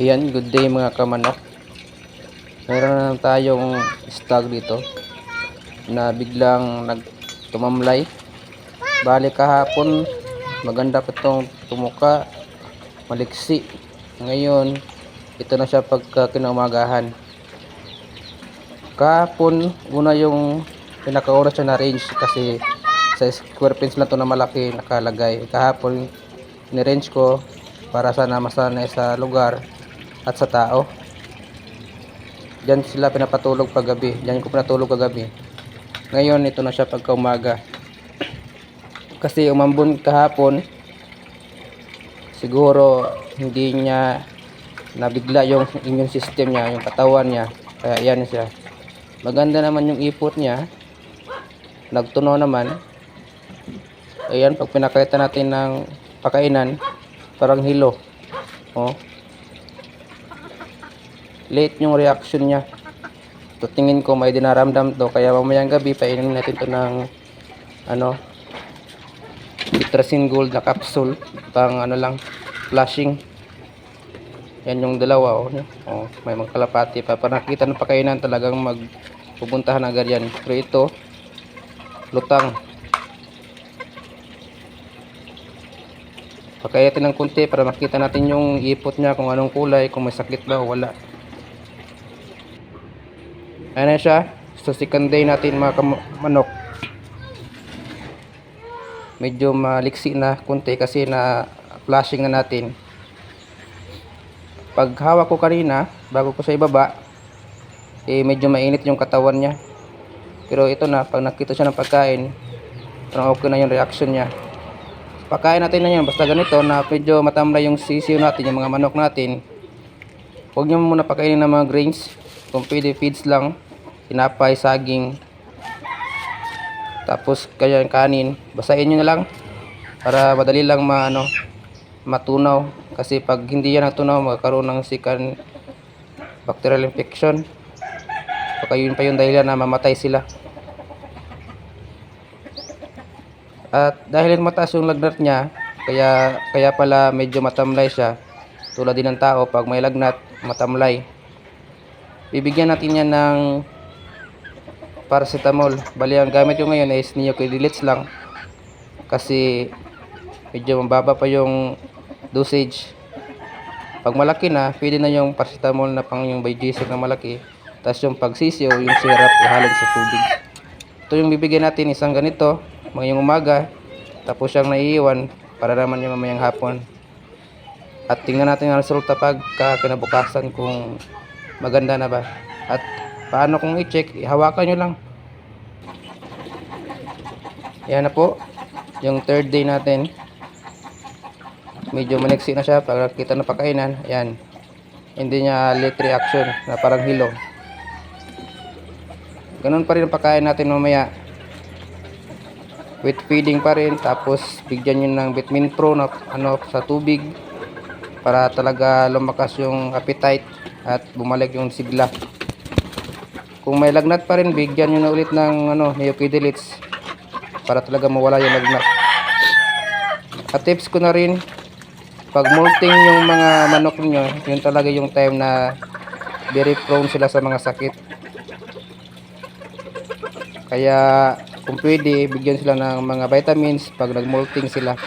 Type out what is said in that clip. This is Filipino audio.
Ayan, good day mga kamanok. Meron na tayong stag dito na biglang nagtumamlay. Bali kahapon, maganda pa itong tumuka, maliksi. Ngayon, ito na siya pagka kinaumagahan. Kahapon, una yung pinakaoras siya na range kasi sa square pins lang to na malaki nakalagay. Kahapon, ni-range ko para sana masanay sa lugar at sa tao. Diyan sila pinapatulog paggabi. Diyan ko pinatulog kagabi. Ngayon, ito na siya pagka umaga. Kasi umambon kahapon, siguro hindi niya nabigla yung immune system niya, yung katawan niya. Kaya yan siya. Maganda naman yung ipot niya. Nagtuno naman. Ayan, pag pinakita natin ng pakainan, parang hilo. Oh. Late yung reaction niya. So, tingin ko may dinaramdam to. Kaya mamayang gabi, painin natin to ng ano, Bitrasin Gold na capsule. Pang ano lang, flashing. Yan yung dalawa, oh. oh may mga kalapati pa. Para nakita ng pakainan talagang magpupuntahan agad yan. Pero ito, lutang. Pakayatin ng konti para makita natin yung ipot niya kung anong kulay, kung may sakit ba o wala. Ayan na siya. So second day natin mga manok. Medyo maliksi na konti kasi na flashing na natin. Pag hawak ko kanina, bago ko sa ibaba, eh medyo mainit yung katawan niya. Pero ito na, pag nakita siya ng pagkain, parang okay na yung reaction niya. Pagkain natin na yan, basta ganito na medyo matamlay yung sisiyo natin, yung mga manok natin. Huwag niyo muna pakainin ng mga grains. Kung pwede feeds lang, tinapay, saging, tapos kaya kanin, basahin nyo na lang para madali lang maano, matunaw. Kasi pag hindi yan natunaw, magkakaroon ng sikan bacterial infection. Baka yun pa yung dahilan na mamatay sila. At dahil mataas yung lagnat niya, kaya kaya pala medyo matamlay siya. Tulad din ng tao, pag may lagnat, matamlay. Bibigyan natin yan ng paracetamol. Bali, ang gamit ko ngayon is neoquidilits lang. Kasi medyo mababa pa yung dosage. Pag malaki na, pwede na yung paracetamol na pang yung biogesic na malaki. Tapos yung pagsisiyo, yung syrup, ihalin sa tubig. Ito yung bibigyan natin isang ganito, ngayong umaga. Tapos siyang naiiwan para naman yung mamayang hapon. At tingnan natin ang resulta pagka kinabukasan kung maganda na ba. At paano kung i-check, hawakan nyo lang. Yan na po. Yung third day natin. Medyo maniksi na siya. Pag nakita na pakainan, yan. Hindi niya late reaction na parang hilo. Ganun pa rin ang pagkain natin mamaya. With feeding pa rin. Tapos bigyan nyo ng vitamin pro na ano, sa tubig. Para talaga lumakas yung appetite at bumalik yung sigla. Kung may lagnat pa rin, bigyan nyo na ulit ng ano, neoquidilits para talaga mawala yung lagnat. At tips ko na rin, pag molting yung mga manok niyo, yun talaga yung time na very prone sila sa mga sakit. Kaya kung pwede, bigyan sila ng mga vitamins pag nagmolting sila.